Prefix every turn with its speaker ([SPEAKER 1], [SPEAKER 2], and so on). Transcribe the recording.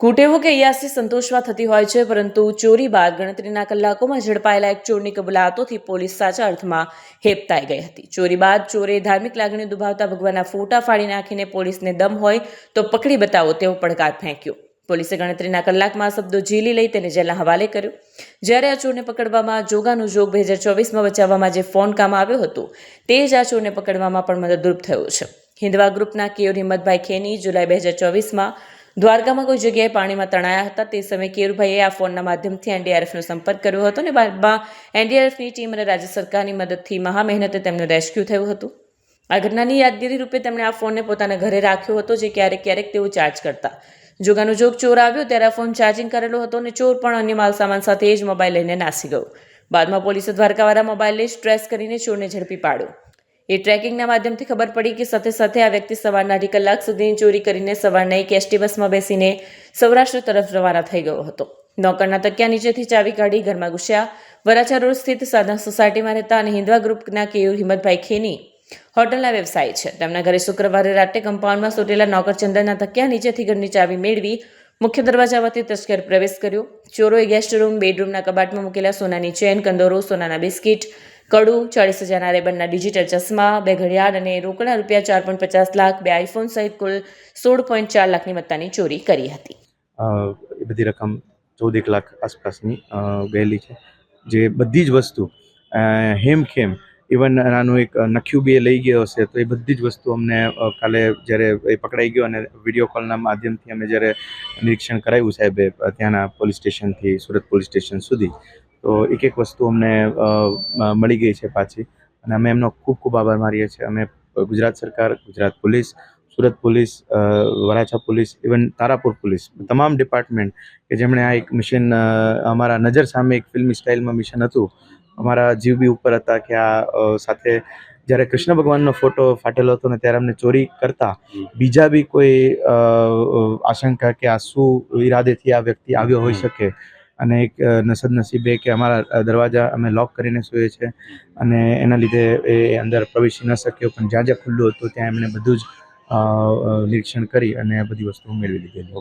[SPEAKER 1] કુટેવો કે યાસી સંતોષવા થતી હોય છે, પરંતુ ચોરી બાદ ગણતરીના કલાકોમાં ઝડપાયેલા એક ચોરની કબૂલાતોથી પોલીસ સાચા અર્થમાં હેપતાઈ ગઈ હતી. ચોરી બાદ ચોરે ધાર્મિક લાગણીઓ દુભાવતા ભગવાનના ફોટા ફાડી નાખીને પોલીસને દમ હોય તો પકડી બતાવો તેવો પડકાર ફેંક્યો. પોલીસે ગણતરીના કલાકમાં શબ્દો ઝીલી લઈ તેને જેલના હવાલે કર્યો. જ્યારે આ ચોરને પકડવામાં જોગાનું જોગ બે હજાર ચોવીસમાં બચાવવામાં જે ફોન કામ આવ્યો હતો, તે જ આ ચોરને પકડવામાં પણ મદદરૂપ થયો છે. હિન્દવા ગ્રુપના કેયુર હિંમતભાઈ ખેની જુલાઈ બે હજાર ચોવીસમાં દ્વારકામાં કોઈ જગ્યાએ પાણીમાં તણાયા હતા તે સમયે કેરુભાઈએ આ ફોનના માધ્યમથી એનડીઆરએફનો સંપર્ક કર્યો હતો અને બાદમાં એનડીઆરએફની ટીમ અને રાજ્ય સરકારની મદદથી મહા મહેનતે તેમનું રેસ્ક્યુ થયું હતું. આ ઘટનાની યાદગીરી રૂપે તેમણે આ ફોનને પોતાના ઘરે રાખ્યો હતો જે ક્યારેક ક્યારેક તેઓ ચાર્જ કરતા. જોગાનો જોગ ચોર આવ્યો ત્યારે આ ફોન ચાર્જિંગ કરેલો હતો અને ચોર પણ અન્ય માલ સામાન સાથે એ જ મોબાઈલ લઈને નાસી ગયો. બાદમાં પોલીસે દ્વારકાવાળા મોબાઈલને સ્ટ્રેસ કરીને ચોરને ઝડપી પાડ્યો. એ ટ્રેકિંગના માધ્યમથી ખબર પડી કે સાથે સાથે આ વ્યક્તિ સવારના અઢી કલાક સુધીની ચોરી કરીને સવારના એક એસટી બસમાં બેસીને સૌરાષ્ટ્ર તરફ રવાના થઈ ગયો હતો. નોકરના તકિયા નીચેથી ચાવી કાઢી ઘરમાં ઘૂસ્યા. વરાછા રોડ સ્થિત સાધના સોસાયટીમાં રહેતા અને હિન્દવા ગ્રુપના કેયુ હિંમતભાઈ ખેની હોટલના વ્યવસાય છે. તેમના ઘરે શુક્રવારે રાતે કમ્પાઉન્ડમાં સોટેલા નોકરચંદનના તકિયા નીચેથી ઘરની ચાવી મેળવી મુખ્ય દરવાજામાંથી તસ્કર પ્રવેશ કર્યો. ચોરોએ ગેસ્ટ રૂમ, બેડરૂમના કબાટમાં મૂકેલા સોનાની ચેન, કંદોરો, સોનાના બિસ્કિટ કડું, ચાળીસ હજારના રેબનના ડિજિટલ ચશ્મા, બે ઘડિયાળ અને રોકડા રૂપિયા ચાર પોઈન્ટ પચાસ લાખ, બે આઈફોન સહિત કુલ સોળ પોઈન્ટ ચાર લાખની મત્તાની ચોરી કરી હતી.
[SPEAKER 2] એ બધી રકમ ચૌદ એક લાખ આસપાસની ગયેલી છે. જે બધી જ વસ્તુ હેમ હેમખેમ ઇવન નાનું એક નખ્યું બી એ લઈ ગયો હશે, તો એ બધી જ વસ્તુ અમને કાલે જ્યારે એ પકડાઈ ગયો અને વીડિયો કોલના માધ્યમથી અમે જ્યારે નિરીક્ષણ કરાવ્યું સાહેબે ત્યાંના પોલીસ સ્ટેશનથી, સુરત પોલીસ સ્ટેશન સુધી તો એક એક વસ્તુ અમને મળી ગઈ છે પાછી. અને અમે એમનો ખૂબ ખૂબ આભાર માનીએ છીએ. અમે ગુજરાત સરકાર, Gujarat police, Surat police Varachha police, even Tarapur police, તમામ ડિપાર્ટમેન્ટ કે જેમણે આ એક મિશન અમારા નજર સામે એક ફિલ્મી સ્ટાઇલમાં મિશન હતું. અમારા જીવ બી ઉપર હતા કે આ સાથે જ્યારે કૃષ્ણ ભગવાનનો ફોટો ફાટેલો હતો ને ત્યારે અમને ચોરી કરતા, બીજા બી કોઈ આશંકા કે આ શું ઈરાદેથી આ વ્યક્તિ આવ્યો હોઈ શકે અને એક અ, નસદ નસીબે કે અમારા દરવાજા અમે લોક કરીને સૂઈએ છીએ અને એના લીધે એ અંદર પ્રવેશી ન શક્યો. પણ જ્યાં જ્યાં ખુલ્લું હતું ત્યાં એમણે બધું જ નિરીક્ષણ કરી અને બધી વસ્તુઓ મેળવી લીધેલી